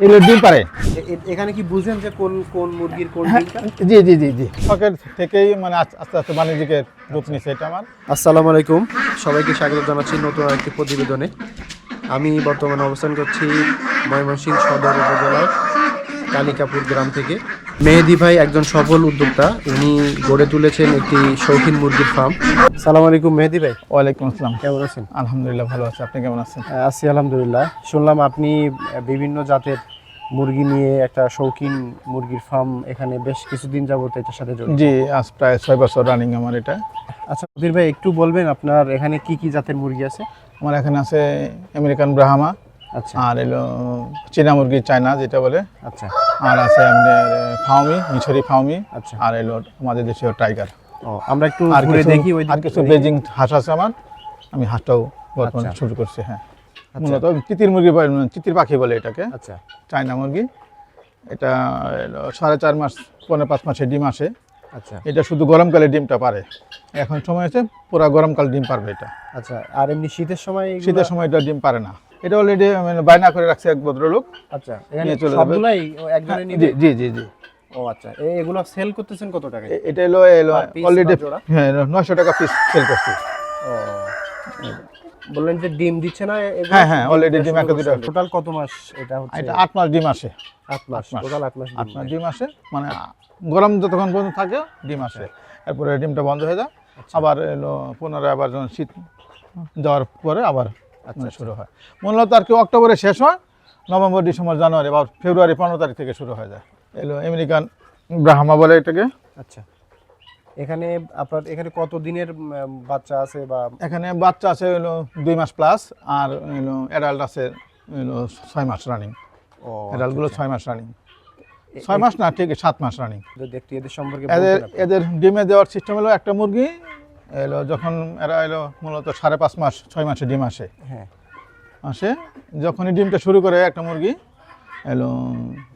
এগুলো ডিম পারে এখানে কি বুঝেন যে কোন কোন মুরগির কোন হ্যাঁ, জি জি জি জি। শখের থেকেই মানে আস- আস্তে আস্তে বাণিজ্যিকের রূপ নিচ্ছে এটা আমার। আসসালামু আলাইকুম। সবাইকে স্বাগত জানাচ্ছি নতুন একটি প্রতিবেদনে। আমি বর্তমানে অবস্থান করছি ময়মনসিংহ সদর উপজেলার কালিকাপুর গ্রাম থেকে। মেহেদি ভাই একজন সফল উদ্যোক্তা। উনি গড়ে তুলেছেন একটি শৌখিন মুরগির ফার্ম সালাম আলাইকুম মেহেদি ভাই। ওয়ালাইকুম আসসালাম। কেমন আছেন? আলহামদুলিল্লাহ ভালো আছে। আপনি কেমন আছেন? আছি আলহামদুলিল্লাহ। শুনলাম আপনি বিভিন্ন জাতের মুরগি নিয়ে একটা শৌখিন মুরগির ফার্ম এখানে বেশ কিছুদিন যাবত এটার সাথে জড়িত। জি আজ প্রায় ছয় বছর রানিং আমার এটা। আচ্ছা মতির ভাই একটু বলবেন আপনার এখানে কি কি জাতের মুরগি আছে? আমার এখানে আছে আমেরিকান ব্রাহামা আর এলো চীনা মুরগি চায়না যেটা বলে। আচ্ছা। আর আছে আমাদের ফাউমি মিশরি ফাউমি আচ্ছা। আর এলো আমাদের দেশীয় টাইগার। ও আমরা একটু আর ঘুরে দেখি ওই আর কিছু বেজিং হাঁস আছে আমার। আমি হাঁসটাও বর্তমানে আচ্ছা। শুরু করছি হ্যাঁ। আচ্ছা। মূলত তিতির মুরগি বলে তিতির পাখি বলে এটাকে। আচ্ছা। চায়না মুরগি। এটা সাড়ে চার মাস পনেরো পাঁচ মাসে ডিম আসে। আচ্ছা। এটা শুধু গরমকালে ডিমটা পারে। এখন সময় আছে পুরা গরমকাল ডিম পারবে এটা। আচ্ছা আর এমনি শীতের সময় শীতের সময় এটা ডিম পারে না। এটা অলরেডি মানে বায়না করে রাখছে এক ভদ্রলোক। আচ্ছা এখানে চলে যাবে। সবগুলাই একজনে নিবে? জি জি জি ও আচ্ছা এ- এগুলো সেল করতেছেন কত টাকা এটা এলো এলো অলরেডি হ্যাঁ নয়শো টাকা পিস সেল করছে। ও বললেন যে ডিম দিচ্ছে না হ্যাঁ, হ্যাঁ, অলরেডি ডিম একটা দুটো। টোটাল কত মাস এটা হচ্ছে? এটা আট মাস ডিম আসে। আট মাস মাস। টোটাল আট মাস আট ডিম মাস ডিম আসে মানে গরম যতক্ষণ পর্যন্ত থাকে ডিম আসে। এরপরে ডিমটা বন্ধ হয়ে যায়। আচ্ছা। আবার এলো পুনরায় আবার যখন শীত যাওয়ার পরে আবার শুরু হয়। মূলত আর কি অক্টোবরে শেষ হয় নভেম্বর ডিসেম্বর জানুয়ারি বা ফেব্রুয়ারি পনেরো তারিখ থেকে শুরু হয়ে যায়। এলো আমেরিকান ব্রাহ্মা বলে এটাকে। আচ্ছা। এখানে আপনার এখানে কত দিনের বাচ্চা আছে বা এখানে বাচ্চা আছে হলো দুই মাস প্লাস আর হলো অ্যাডাল্ট আছে হলো ছয় মাস রানিং ও অ্যাডাল্টগুলো ছয় মাস রানিং ছয় মাস না ঠিক সাত মাস রানিং যদি একটু এদের সম্পর্কে এদের এদের ডিমে দেওয়ার সিস্টেম হলো একটা মুরগি এলো যখন এরা এলো মূলত সাড়ে পাঁচ মাস ছয় মাসে ডিম আসে। হ্যাঁ। আসে যখনই ডিমটা শুরু করে একটা মুরগি এলো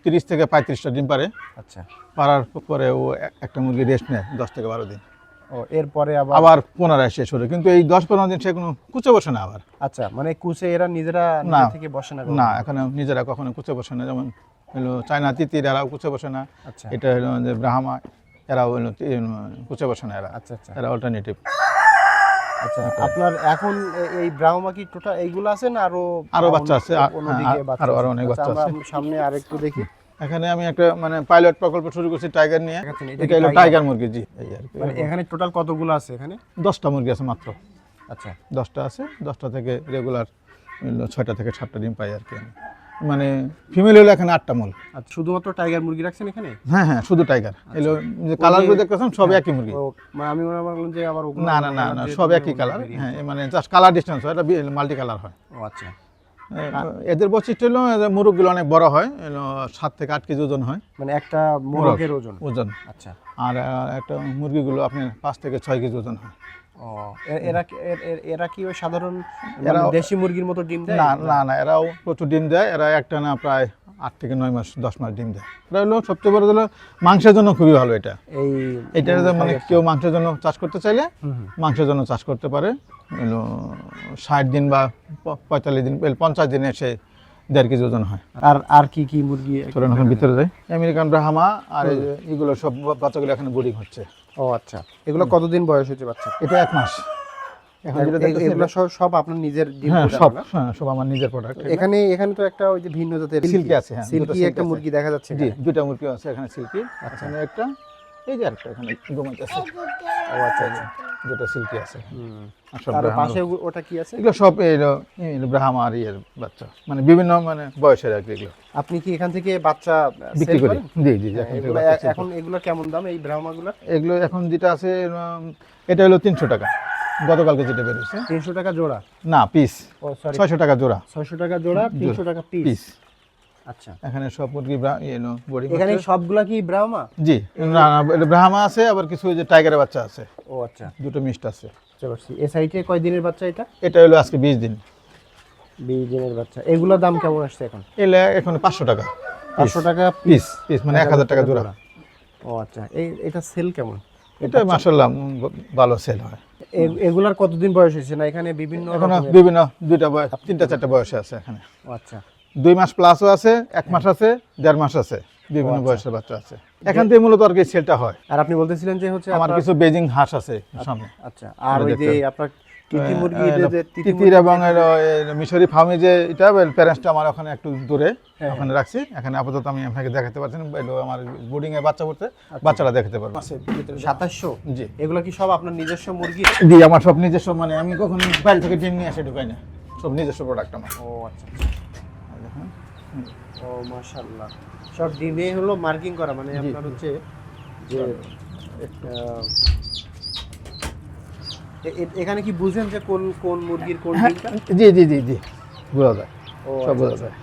তিরিশ থেকে পঁয়ত্রিশটা ডিম পারে। আচ্ছা। পারার পরে ও একটা মুরগি রেস্ট নেয় দশ থেকে বারো দিন। ও এরপরে আবার? আবার পুনরায় শেষ হলো কিন্তু এই দশ পনেরো দিন সে কোনো কুচে বসে না আবার। আচ্ছা মানে কুচে এরা নিজেরা না। থেকে বসে না না এখানে নিজেরা কখনো কুচে বসে না যেমন হলো চায়না তিতির এরাও কুচে বসে না। আচ্ছা। এটা হলো যে ব্রাহ্মা তি- কুচে বসে না এরা। আচ্ছা আচ্ছা। এরা অল্টারনেটিভ আচ্ছা আপনার এখন এই ব্রাহ্মা কি টোটাল এইগুলো আছে না আরও আরও বাচ্চা আছে, হ্যাঁ, আরো-? আরও অনেক আচ্ছা, বাচ্চা আছে। সামনে আরেকটু দেখি। এখানে আমি একটা মানে পাইলট প্রকল্প শুরু করছি টাইগার নিয়ে। এটা হলো টাইগার মুরগি জি। মানে এখানে টোটাল কতগুলো আছে এখানে? দশটা মুরগি আছে মাত্র। আচ্ছা। দশটা আছে দশটা থেকে রেগুলার ছয়টা থেকে সাতটা ডিম পাই আর কি আমি। মানে ফিমেল হলো এখানে আটটা মূল আচ্ছা শুধুমাত্র টাইগার মুরগি রাখছেন এখানে? হ্যাঁ হ্যাঁ শুধু টাইগার এলো যে কালারগুলো দেখতেছেন সব একই মুরগি। মানে আমি মনে করলাম যে আবার না না না না সব একই কালার হ্যাঁ মানে জাস্ট কালার ডিস্টেন্স হয় এটা মাল্টি কালার হয়। ও আচ্ছা। এদের বৈশিষ্ট্য হলো মুরগগুলো অনেক বড় হয় সাত থেকে আট কেজি ওজন হয়। মানে একটা মোরগের ওজন। ওজন। আচ্ছা। আর একটা মুরগিগুলো আপনার পাঁচ থেকে ছয় কেজি ওজন হয়। ও এরা কি- এর- এর- এরা কি ওই সাধারণ মানে দেশি মুরগির মতো ডিম দেয়? না না না এরাও প্রচুর ডিম দেয়। এরা একটা না প্রায় আট থেকে নয় মাস দশ মাস ডিম দেয়। এটা হলো সবচেয়ে বড় হলো মাংসের জন্য খুবই ভালো এটা। এই এটা মানে কেউ মাংসের জন্য চাষ করতে চাইলে। মাংসের জন্য চাষ করতে পারে। ষাট দিন বা পঁয়তাল্লিশ দিন পঞ্চাশ দিনে সে দেড় কেজি ওজন হয়। আর আর কি কি মুরগি? চলুন এখন ভিতরে যাই। আমেরিকান ব্রাহ্মা আর এগুলো সব বাচ্চাগুলো এখানে বোর্ডিং হচ্ছে। ও আচ্ছা। এগুলো কতদিন বয়স হয়েছে বাচ্চা? এটা এক মাস। এগুলো সব আপনার নিজের ডিম হ্যাঁ সব হ্যাঁ সব আমার নিজের প্রোডাক্ট এখানে এখানে তো একটা ওই যে ভিন্ন জাতের সিল্কি আছে, হ্যাঁ, সিল্কি একটা মুরগি দেখা যাচ্ছে জি। দুটা মুরগি আছে এখানে সিল্কি। এখানে একটা এই যে একটা এখানে ঘুমাইতেছে। ও আচ্ছা আচ্ছা। দুটো সিল্কি আছে। পাশে ওটা কি আছে? এগুলো সব ব্রাহ্মা আর ইয়ের বাচ্চা। মানে বিভিন্ন মানে বয়সের আর এগুলো। আপনি কি এখান থেকে বাচ্চা বিক্রি করি। জি জি হ্যাঁ, এখন এগুলো এখন এগুলো কেমন দাম এই ব্রাহ্মাগুলো। এগুলো এখন যেটা আছে এটা হলো তিনশো টাকা। গতকালকে যেটা বেরোচ্ছে। তিনশো টাকা জোড়া? না পিস ছয়শো টাকা জোড়া। ছয়শো টাকা জোড়া তিনশো টাকা পিস আচ্ছা। এখানে সব মুরগি ইয়ে এখানে সবগুলা কি ব্রাহ্মা? জি না ব্রাহ্মা আছে আবার কিছু যে টাইগারের বাচ্চা আছে। ও আচ্ছা। দুটো মিষ্ট আছে। বুঝতে পারছি। এ সাইডে কয় দিনের বাচ্চা এটা? এটা হলো আজকে বিশ দিন। বিশ দিনের বাচ্চা। এগুলোর দাম কেমন আসছে এখন? এলে এখন পাঁচশো টাকা। পাঁচশো টাকা পিস পিস মানে এক হাজার টাকা জোড়া। ও আচ্ছা। এই এটা সেল কেমন? এটা মাসাল্লাহ ভালো সেল হয়। এগুলার কতদিন বয়স হয়েছে? না এখানে বিভিন্ন এখন বিভিন্ন দুইটা বয়স তিনটা চারটা বয়সে আছে এখানে। আচ্ছা। দুই মাস প্লাসও আছে এক মাস আছে দেড় মাস আছে। বিভিন্ন বয়সের বাচ্চা আছে। এখান থেকে মূলত আর কি সেলটা হয়। আর আপনি বলতেছিলেন যে হচ্ছে আমার কিছু বেজিং হাঁস আছে সামনে। আচ্ছা। আর ওই যে আপনার তিতি মুরগি তিতির এবং মিশরি ফার্মে যে এটা প্যারেন্টসটা আমার ওখানে একটু দূরে হ্যাঁ, ওখানে রাখছি। এখানে আপাতত আমি আপনাকে দেখাতে পারছি আমার বোর্ডিং এ বাচ্চা পড়তে বাচ্চারা দেখাতে পারব। সাতাশশো? জি। এগুলো কি সব আপনার নিজস্ব মুরগি? জি আমার সব নিজস্ব মানে আমি কখনো বাইরে থেকে ডিম নিয়ে আসে ঢুকাই না। সব নিজস্ব প্রোডাক্ট আমার। ও আচ্ছা। ও মাশাআল্লাহ। সব ডিমে হলো মার্কিং করা মানে আপনার হচ্ছে যে এখানে কি বুঝেন যে কোন কোন মুরগির কোন জি জি জি জি। বোঝা যায়। সব আচ্ছা, বোঝা আচ্ছা। যায়।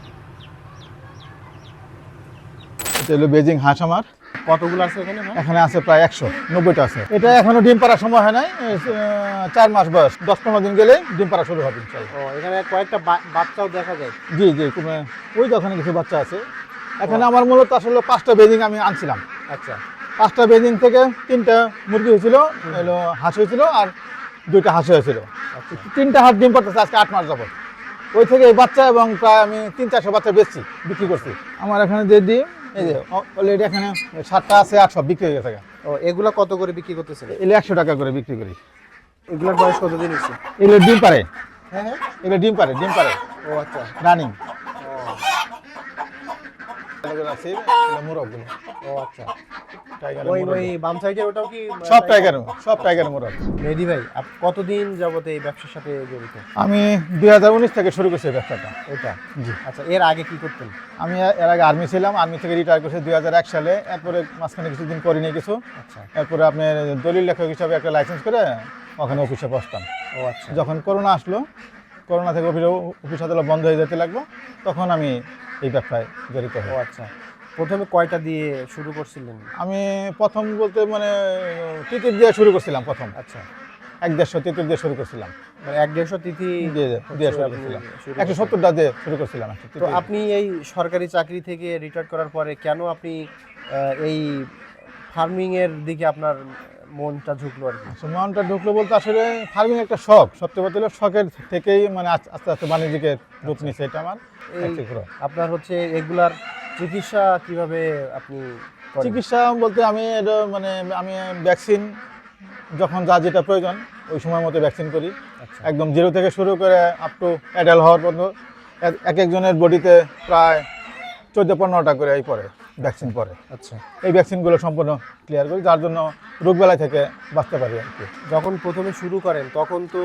এটা হলো বেজিং হাঁস আমার। কতগুলো আছে এখানে এখানে আছে প্রায় একশো নব্বইটা আছে। এটা এখনও ডিম পাড়ার সময় হয় নাই চার মাস বয়স। দশ পনেরো দিন গেলে ডিম পাড়া শুরু হবে ও এখানে কয়েকটা বাচ্চাও দেখা যায়। জি জি ওই ওখানে কিছু বাচ্চা আছে। এখানে আমার মূলত আসলে পাঁচটা বেজিং আমি আনছিলাম। আচ্ছা। পাঁচটা বেজিং থেকে তিনটা মুরগি হয়েছিল এলো হাঁস হয়েছিল আর দুইটা হাঁস হয়েছিল। আচ্ছা। তিনটা হাঁস ডিম পাড়তেছে আজকে আট মাস যাবত ওই থেকে বাচ্চা এবং প্রায় আমি তিন চারশো বাচ্চা বেচছি বিক্রি করছি। আমার এখানে যে ডিম এই যে অলরেডি এখানে সাতটা আছে আটশো বিক্রি হয়ে গেছে ও এগুলো কত করে বিক্রি করতেছে এগুলো একশো টাকা করে বিক্রি করি। এগুলোর বয়স কতদিন হচ্ছে এগুলো ডিম পারে হ্যাঁ হ্যাঁ। এগুলো ডিম পারে ডিম পারে ও আচ্ছা। রানিং। ও মুরগগুলো ও আচ্ছা। টাইগার ওই ওই বাম সাইডে ওটাও কি সব টাইগার সব টাইগার মুরগ মেহেদি ভাই? কতদিন যাবত এই ব্যবসার সাথে জড়িত? আমি দুই হাজার উনিশ থেকে শুরু করছি ব্যবসাটা। এটা জি। আচ্ছা এর আগে কি করতেন? আমি এর আগে আর্মি ছিলাম আর্মি থেকে রিটায়ার করছি দুই হাজার এক সালে। এরপরে মাঝখানে কিছুদিন করিনি কিছু। আচ্ছা। এরপরে আপনার দলিল লেখক হিসাবে একটা লাইসেন্স করে ওখানে অফিসে বসতাম। ও আচ্ছা। যখন করোনা আসলো করোনা থেকে অফিস অফিস আদালত বন্ধ হয়ে যেতে লাগল তখন আমি এই ব্যবসায় জড়িত ও আচ্ছা। প্রথমে কয়টা দিয়ে শুরু করছিলেন? আমি প্রথম বলতে মানে টিকিট দিয়ে শুরু করছিলাম প্রথম। আচ্ছা। এক দেড়শো টিকিট দিয়ে শুরু করছিলাম। মানে এক দেড়শো তিথি দিয়ে শুরু করছিলাম। একশো। সত্তরটা দিয়ে শুরু করছিলাম তো আপনি এই সরকারি চাকরি থেকে রিটায়ার করার পরে কেন আপনি এই ফার্মিংয়ের দিকে আপনার মনটা ঝুঁকলো আর কি। আচ্ছা, মনটা ঢুকলো বলতে আসলে ফার্মিং একটা শখ। সত্যি বলতে হলে শখের থেকেই মানে আস্তে আস্তে বাণিজ্যিকের রূপ নিচ্ছে এটা আমার। আপনার হচ্ছে এগুলার চিকিৎসা কীভাবে আপনি চিকিৎসা বলতে আমি এটা মানে আমি ভ্যাকসিন যখন যা যেটা প্রয়োজন ওই সময় মতো ভ্যাকসিন করি। আচ্ছা। একদম জিরো থেকে শুরু করে আপ টু অ্যাডাল্ট হওয়ার পর্যন্ত এক- এক একজনের বডিতে প্রায় চোদ্দ পনেরোটা করে এই পরে ভ্যাকসিন পরে। আচ্ছা। এই ভ্যাকসিনগুলো সম্পূর্ণ ক্লিয়ার করি যার জন্য রোগবেলায় থেকে বাঁচতে পারি আর কি। যখন প্রথমে শুরু করেন তখন তো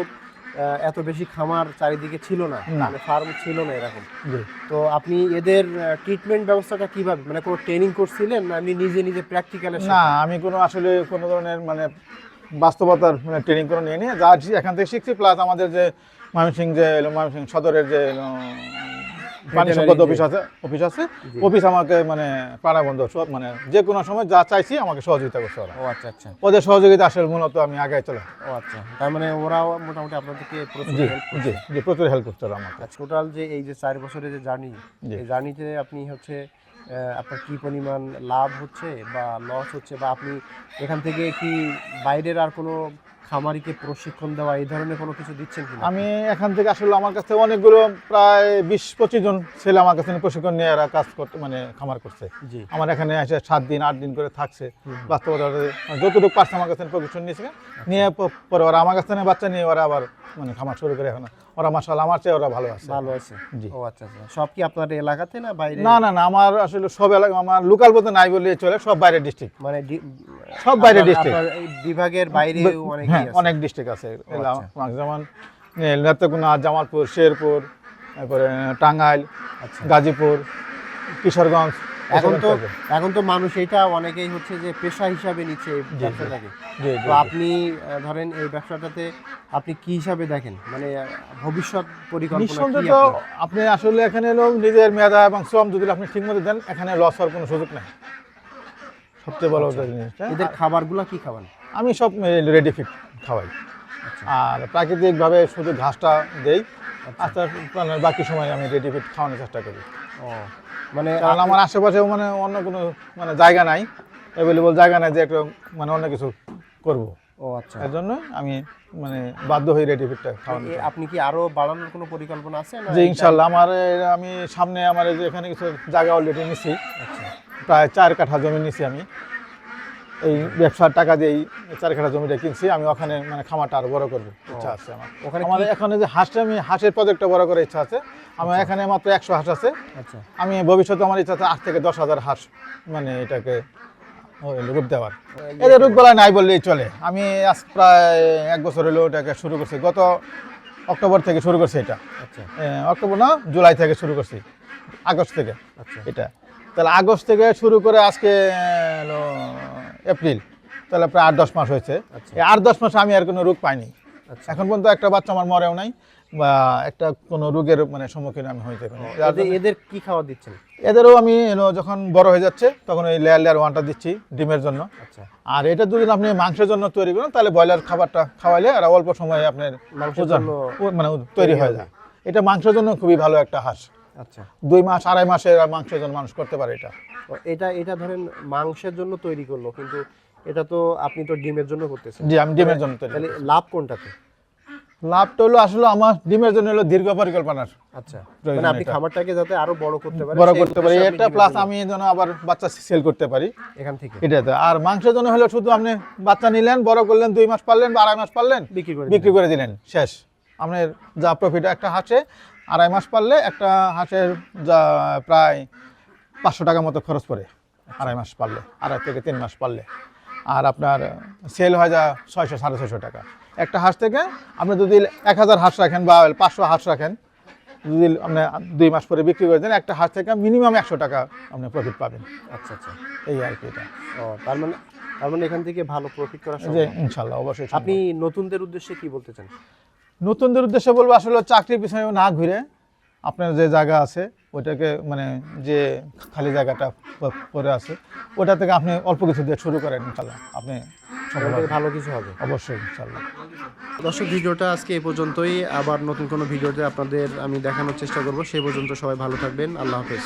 এত বেশি খামার চারিদিকে ছিল না। মানে ফার্ম ছিল না এরকম। তো আপনি এদের ট্রিটমেন্ট ব্যবস্থাটা কীভাবে মানে কোনো ট্রেনিং করছিলেন না আপনি নিজে নিজে প্র্যাকটিক্যালে না আমি কোনো আসলে কোনো ধরনের মানে বাস্তবতার মানে ট্রেনিং করে নিয়ে নিয়ে যা এখান থেকে শিখছি প্লাস আমাদের যে ময়মনসিং যে ময়মনসিং সদরের যে পানি সম্পদ অফিস আছে অফিস আছে। অফিস আমাকে মানে প্রাণবন্ধ সব মানে যে কোনো সময় যা চাইছি আমাকে সহযোগিতা করছে ওরা। ও আচ্ছা আচ্ছা। ওদের সহযোগিতা আসলে মূলত আমি আগে চলে ও আচ্ছা তার মানে ওরাও মোটামুটি আপনাদেরকে জি জি জি প্রচুর হেল্প করতে ওরা আমাকে। টোটাল যে এই যে চার বছরের যে জার্নি। এই জার্নিতে আপনি হচ্ছে আপনার কি পরিমাণ লাভ হচ্ছে বা লস হচ্ছে বা আপনি এখান থেকে কি বাইরের আর কোনো খামারিকে প্রশিক্ষণ দেওয়া এই ধরনের কোনো কিছু দিচ্ছেন কিনা? আমি এখান থেকে আসলে আমার কাছে অনেকগুলো প্রায় বিশ পঁচিশ জন ছেলে আমার কাছে প্রশিক্ষণ নিয়ে এরা কাজ করতে মানে খামার করছে। জি। আমার এখানে এসে সাত দিন আট দিন করে থাকছে। বাস্তবতা যতটুকু পারছে আমার কাছে প্রশিক্ষণ নিয়েছে। নিয়ে পরে ওরা আমার কাছে বাচ্চা নিয়ে ওরা আবার মানে খামার শুরু করে এখন। ওরা মাসাল আমার চেয়ে ওরা ভালো আছে। ভালো আছে? জি। ও আচ্ছা আচ্ছা। সব কি আপনার এলাকাতে না বাইরে? না না না আমার আসলে সব এলাকা আমার লোকাল বলতে নাই বললে চলে সব বাইরে ডিস্ট্রিক্ট মানে সব বাইরে এই বিভাগের বাইরে অনেক হ্যাঁ অনেক ডিস্ট্রিক্ট আছে। আচ্ছা। যেমন নেত্রকোনা জামালপুর শেরপুর তারপরে টাঙ্গাইল আচ্ছা। গাজীপুর কিশোরগঞ্জ এখন তো এখন তো মানুষ এটা অনেকেই হচ্ছে যে পেশা হিসাবে নিচ্ছে এই ব্যবসাটাকে তো আপনি ধরেন এই ব্যবসাটাতে আপনি কি হিসাবে দেখেন? মানে ভবিষ্যৎ পরিকল্পনা তো আপনি আসলে এখানে এলো নিজের মেধা এবং শ্রম যদি আপনি ঠিক মতো দেন এখানে লস হওয়ার কোনো সুযোগ নেই। সবচেয়ে বড় আচ্ছা। জিনিসটা এদের খাবারগুলো কি খাবেন আমি সব রেডি ফিট খাওয়াই। আচ্ছা। আর প্রাকৃতিকভাবে শুধু ঘাসটা দেই আস্তে আস্তে মানে বাকি সময় আমি রেডি ফিট খাওয়ানোর চেষ্টা করি। ও মানে আমার আশেপাশেও মানে অন্য কোনো মানে জায়গা নাই অ্যাভেলেবল জায়গা নাই যে একটা মানে অন্য কিছু করব। ও আচ্ছা। এর জন্য আমি মানে বাধ্য হয়ে রেডি ফিটটা খাওয়ানো আপনি কি আরও বাড়ানোর কোনো পরিকল্পনা আছে না যে ইনশাল্লাহ। আমার আমি সামনে আমার যে এখানে কিছু জায়গা অলরেডি নিছি। আচ্ছা। প্রায় চার কাঠা জমি নিছি আমি। এই ব্যবসার টাকা দিয়ে এই চার কাঠা জমিটা কিনছি আমি ওখানে মানে খামারটা আরও বড় করব। ইচ্ছা আছে আমার। ওখানে আমার এখানে যে হাঁসটা আমি হাঁসের প্রজেক্টটা বড় করার ইচ্ছা আছে। আমার এখানে মাত্র একশো হাঁস আছে। আচ্ছা। আমি ভবিষ্যতে আমার ইচ্ছা আছে আট থেকে দশ হাজার হাঁস মানে এটাকে রূপ দেওয়ার। এদের রূপ বেলায় নাই বললেই চলে। আমি আজ প্রায় এক বছর হলো এটাকে শুরু করছি। গত অক্টোবর থেকে শুরু করছি এটা। আচ্ছা। অক্টোবর না জুলাই থেকে শুরু করছি। আগস্ট থেকে আচ্ছা। এটা। তাহলে আগস্ট থেকে শুরু করে আজকে এপ্রিল। তাহলে প্রায় আট দশ মাস হয়েছে। আচ্ছা। এই আট দশ মাসে আমি আর কোনো রোগ পাইনি। আচ্ছা। এখন পর্যন্ত একটা বাচ্চা আমার মরেও নাই বা একটা কোনো রোগের মানে সম্মুখীন আমি হইতে পারি এদের কি খাবার দিচ্ছেন? এদেরও আমি যখন বড় হয়ে যাচ্ছে তখন ওই লেয়ার লেয়ার ওয়ানটা দিচ্ছি ডিমের জন্য। আচ্ছা। আর এটা যদি আপনি মাংসের জন্য তৈরি করেন তাহলে ব্রয়লার খাবারটা খাওয়াইলে আর অল্প সময়ে আপনার মানে তৈরি হয়ে যায়। এটা মাংসের জন্য খুবই ভালো একটা হাঁস। আচ্ছা। দুই মাস আড়াই মাসের মাংসের জন্য মানুষ করতে পারে এটা? এটা এটা ধরেন মাংসের জন্য তৈরি করল কিন্তু এটা তো আপনি তো ডিমের জন্য করতেছেন। জি আমি ডিমের জন্য তৈরি লাভ কোনটাতে? লাভটা হলো আসলে আমার ডিমের জন্য হলো দীর্ঘ পরিকল্পনার আচ্ছা। মানে আপনি খামারটাকে যাতে আরও বড় করতে বড় করতে পারি। এটা প্লাস আমি যেন আবার বাচ্চা সেল করতে পারি। এখান থেকে? এটাতে আর মাংসের জন্য হলো শুধু আপনি বাচ্চা নিলেন বড় করলেন দুই মাস পারলেন বা আড়াই মাস পারলেন বিক্রি করে বিক্রি করে দিলেন। শেষ। আপনার যা প্রফিট একটা হাঁসে আড়াই মাস পারলে একটা হাঁসের যা প্রায় পাঁচশো টাকা মতো খরচ পড়ে আড়াই মাস পারলে আড়াই থেকে তিন মাস পারলে। আর আপনার সেল হয় যা ছয়শো সাড়ে ছয়শো টাকা। একটা হাঁস থেকে আপনি যদি এক হাজার হাঁস রাখেন বা পাঁচশো হাঁস রাখেন যদি আপনি দুই মাস পরে বিক্রি করে দেন একটা হাঁস থেকে মিনিমাম একশো টাকা আপনি প্রফিট পাবেন। আচ্ছা আচ্ছা। এই আর কি এটা। ও তার মানে তার মানে এখান থেকে ভালো প্রফিট করা সম্ভব ইনশাল্লাহ অবশ্যই আপনি নতুনদের উদ্দেশ্যে কি বলতে চান? নতুনদের উদ্দেশ্যে বলব আসলে চাকরির পিছনে না ঘুরে আপনার যে জায়গা আছে ওইটাকে মানে যে খালি জায়গাটা প- পড়ে আছে ওটা থেকে আপনি অল্প কিছু দিয়ে শুরু করেন ইনশাল্লাহ আপনি। ভালো কিছু হবে। অবশ্যই ইনশাল্লাহ দর্শক ভিডিওটা আজকে এই পর্যন্তই। আবার নতুন কোনো ভিডিওতে আপনাদের আমি দেখানোর চেষ্টা করব। সেই পর্যন্ত সবাই ভালো থাকবেন। আল্লাহ হাফেজ।